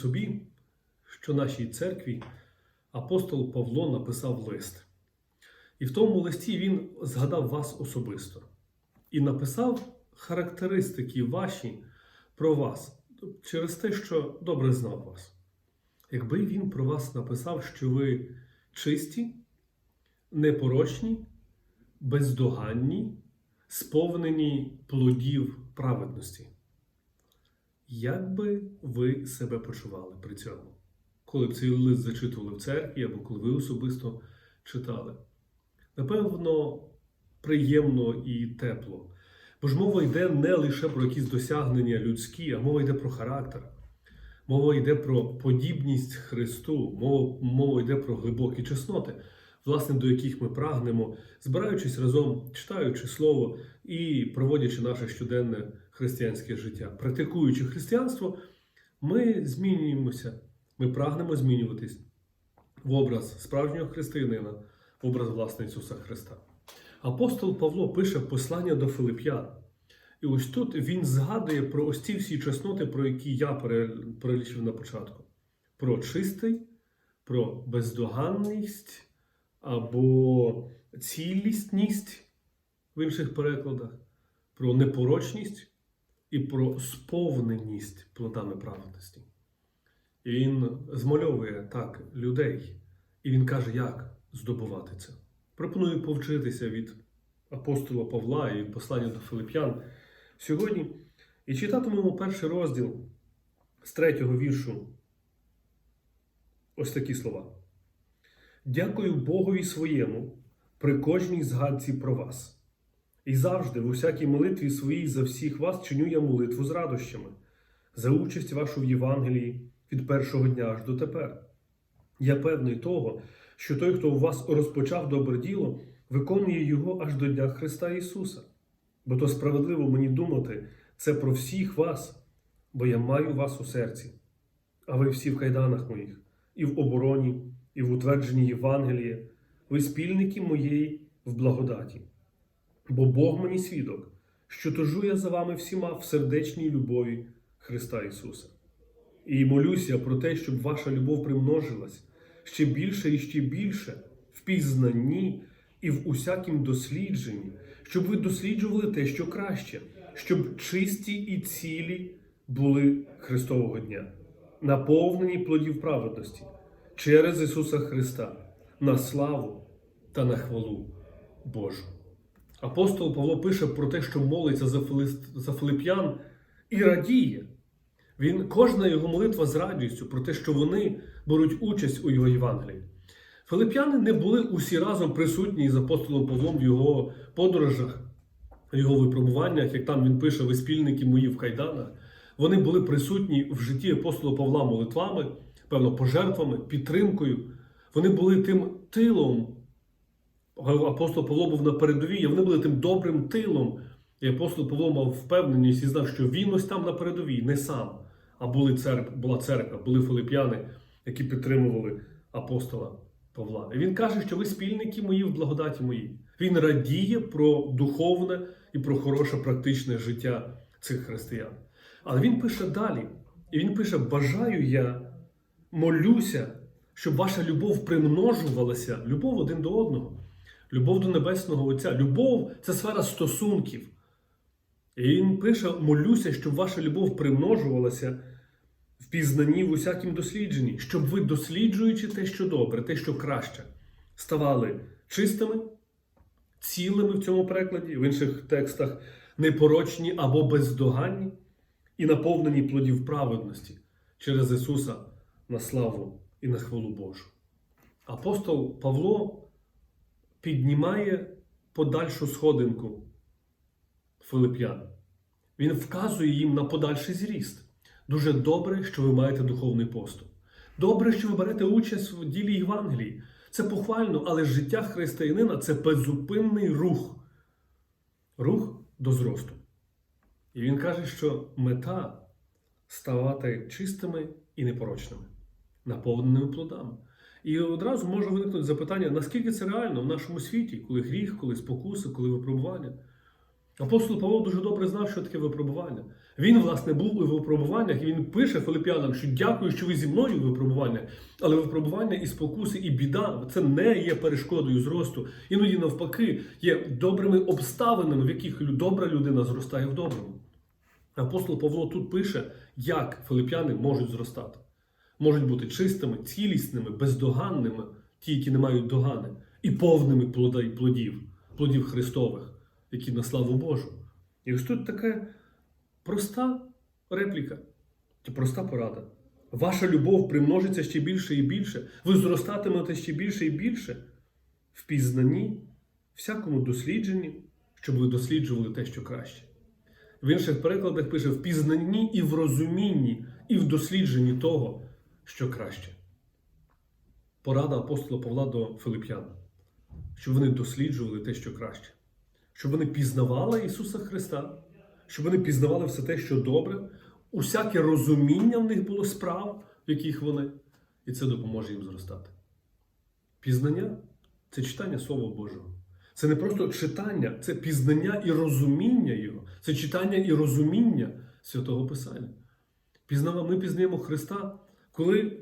собі, що нашій церкві апостол Павло написав лист. І в тому листі він згадав вас особисто і написав характеристики ваші про вас через те, що добре знав вас. Якби він про вас написав, що ви чисті, непорочні, бездоганні, сповнені плодів праведності. Як би ви себе почували при цьому, коли б цей лист зачитували в церкві або коли ви особисто читали? Напевно, приємно і тепло. Бо ж мова йде не лише про якісь досягнення людські, а мова йде про характер. Мова йде про подібність Христу, мова, мова йде про глибокі чесноти, власне, до яких ми прагнемо, збираючись разом, читаючи слово і проводячи наше щоденне християнське життя. Практикуючи християнство, ми змінюємося, ми прагнемо змінюватись в образ справжнього християнина, в образ власне Ісуса Христа. Апостол Павло пише послання до Филип'ян. І ось тут він згадує про ось ці всі чесноти, про які я перелічив на початку: про чистий, про бездоганність або цілісність в інших перекладах, про непорочність і про сповненість плодами праведності. І він змальовує так людей, і він каже, як здобувати це. Пропоную повчитися від апостола Павла і від послання до Филип'ян сьогодні і читатимемо перший розділ з третього віршу. Ось такі слова. Дякую Богові своєму при кожній згадці про вас. І завжди, в усякій молитві своїй за всіх вас чиню я молитву з радощами, за участь вашу в Євангелії від першого дня аж до тепер. Я певний того, що той, хто у вас розпочав добре діло, виконує його аж до Дня Христа Ісуса. Бо то справедливо мені думати це про всіх вас, бо я маю вас у серці, а ви всі в кайданах моїх, і в обороні, і в утвердженні Євангелія, ви спільники моєї в благодаті. Бо Бог мені свідок, що тужу я за вами всіма в сердечній любові Христа Ісуса. І молюся про те, щоб ваша любов примножилась ще більше і ще більше в пізнанні і в усякім дослідженні, щоб ви досліджували те, що краще, щоб чисті і цілі були Христового дня, наповнені плодів праведності через Ісуса Христа на славу та на хвалу Божу. Апостол Павло пише про те, що молиться за, Филип'ян і радіє. Він, кожна його молитва з радістю про те, що вони беруть участь у його Євангелії. Филип'яни не були усі разом присутні з апостолом Павлом в його подорожах, в його випробуваннях, як там він пише, ви спільники мої в кайданах. Вони були присутні в житті апостола Павла молитвами, певно, пожертвами, підтримкою. Вони були тим тилом. Апостол Павло був на передовій, вони були тим добрим тилом. І апостол Павло мав впевненість і знав, що він ось там на передовій, не сам, а були церква, була церква, були филип'яни, які підтримували апостола Павла. І він каже, що ви спільники мої в благодаті моїй. Він радіє про духовне і про хороше практичне життя цих християн. Але він пише далі. І він пише: Бажаю я, молюся, щоб ваша любов примножувалася, любов один до одного, любов до Небесного Отця. Любов це сфера стосунків. І він пише: молюся, щоб ваша любов примножувалася в пізнанні в усякім дослідженні, щоб ви, досліджуючи те, що добре, те, що краще, ставали чистими, цілими в цьому перекладі, в інших текстах непорочні або бездоганні і наповнені плодів праведності через Ісуса на славу і на хвалу Божу. Апостол Павло піднімає подальшу сходинку Филип'ян. Він вказує їм на подальший зріст. Дуже добре, що ви маєте духовний поступ. Добре, що ви берете участь в ділі Євангелії. Це похвально, але життя християнина це беззупинний рух. Рух до зросту. І він каже, що мета ставати чистими і непорочними, наповненими плодами. І одразу може виникнути запитання, наскільки це реально в нашому світі, коли гріх, коли спокуси, коли випробування. Апостол Павло дуже добре знав, що таке випробування. Він, власне, був у випробуваннях, і він пише Филип'янам, що дякую, що ви зі мною у випробуваннях, але випробування і спокуси, і біда це не є перешкодою зросту. Іноді, навпаки, є добрими обставинами, в яких добра людина зростає в доброму. Апостол Павло тут пише, як филип'яни можуть зростати. Можуть бути чистими, цілісними, бездоганними, ті, які не мають догани, і повними плодів, плодів Христових, які на славу Божу. І ось тут така проста репліка, проста порада. Ваша любов примножиться ще більше і більше, ви зростатимете ще більше і більше в пізнанні, всякому дослідженні, щоб ви досліджували те, що краще. В інших перекладах пише в пізнанні і в розумінні, і в дослідженні того, що краще. Порада апостола Павла до Филип'ян, щоб вони досліджували те, що краще, щоб вони пізнавали Ісуса Христа, щоб вони пізнавали все те, що добре, усяке розуміння в них було справ, в яких вони, і це допоможе їм зростати. Пізнання це читання Слова Божого. Це не просто читання, це пізнання і розуміння Його, це читання і розуміння Святого Писання. Ми пізнаємо Христа, коли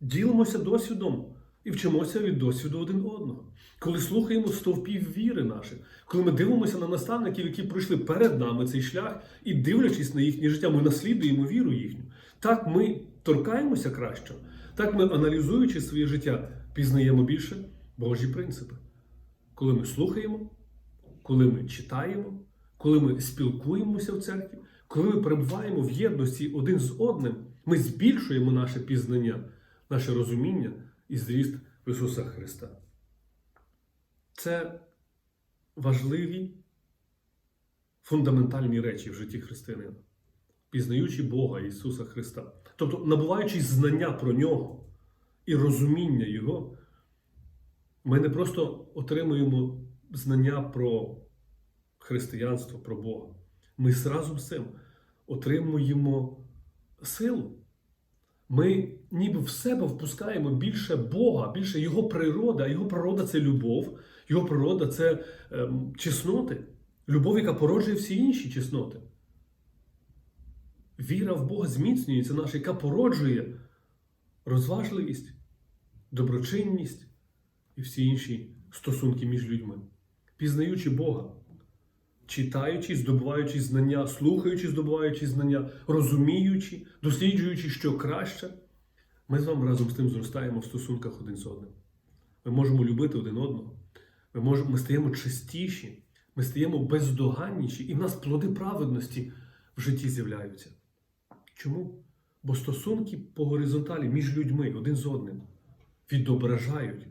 ділимося досвідом і вчимося від досвіду один одного. Коли слухаємо стовпів віри наших, коли ми дивимося на наставників, які пройшли перед нами цей шлях, і дивлячись на їхнє життя, ми наслідуємо віру їхню. Так ми торкаємося краще, так ми, аналізуючи своє життя, пізнаємо більше Божі принципи. Коли ми слухаємо, коли ми читаємо, коли ми спілкуємося в церкві, коли ми перебуваємо в єдності один з одним, ми збільшуємо наше пізнання, наше розуміння і зріст в Ісуса Христа. Це важливі фундаментальні речі в житті християнина, пізнаючи Бога Ісуса Христа. Тобто, набуваючи знання про Нього і розуміння Його, ми не просто отримуємо знання про християнство, про Бога. Ми разом з цим отримуємо силу. Ми ніби в себе впускаємо більше Бога, більше Його природи, а Його природа це любов, Його природа це ем, чесноти, любов, яка породжує всі інші чесноти. Віра в Бога зміцнюється наша, яка породжує розважливість, доброчинність і всі інші стосунки між людьми. Пізнаючи Бога, читаючи, здобуваючи знання, слухаючи, здобуваючи знання, розуміючи, досліджуючи, що краще, ми з вами разом з тим зростаємо в стосунках один з одним. Ми можемо любити один одного. Ми, можемо, ми стаємо чистіші, ми стаємо бездоганніші, і в нас плоди праведності в житті з'являються. Чому? Бо стосунки по горизонталі між людьми один з одним відображають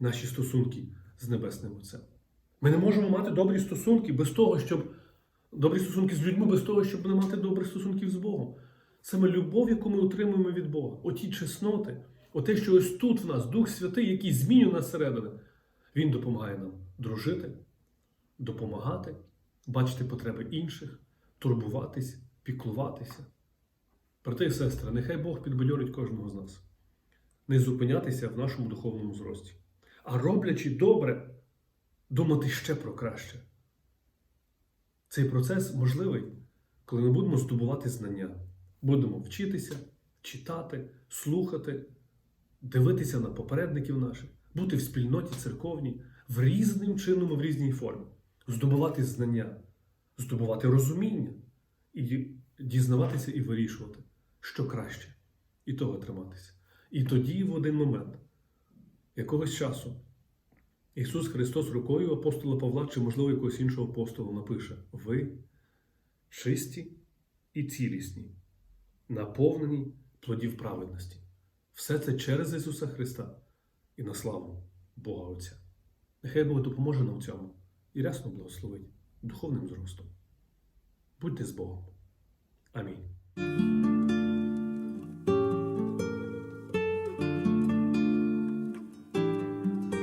наші стосунки з Небесним Отцем. Ми не можемо мати добрі стосунки без того, щоб добрі стосунки з людьми, без того, щоб не мати добрих стосунків з Богом. Саме любов, яку ми отримуємо від Бога, оті чесноти, оте, що ось тут в нас Дух Святий, який змінює нас зсередини, Він допомагає нам дружити, допомагати, бачити потреби інших, турбуватись, піклуватися. Брати і сестри, нехай Бог підбадьорить кожного з нас, не зупинятися в нашому духовному зрості, а роблячи добре, думати ще про краще. Цей процес можливий, коли ми будемо здобувати знання, будемо вчитися, читати, слухати, дивитися на попередників наших, бути в спільноті церковній в різним чином, в різній формі, здобувати знання, здобувати розуміння і дізнаватися і вирішувати, що краще, і того триматися. І тоді, в один момент, якогось часу, Ісус Христос рукою апостола Павла чи, можливо, якогось іншого апостола напише: Ви чисті і цілісні, наповнені плодів праведності. Все це через Ісуса Христа і на славу Бога Отця. Нехай Бог допоможе нам в цьому і рясно благословить духовним зростом. Будьте з Богом. Амінь.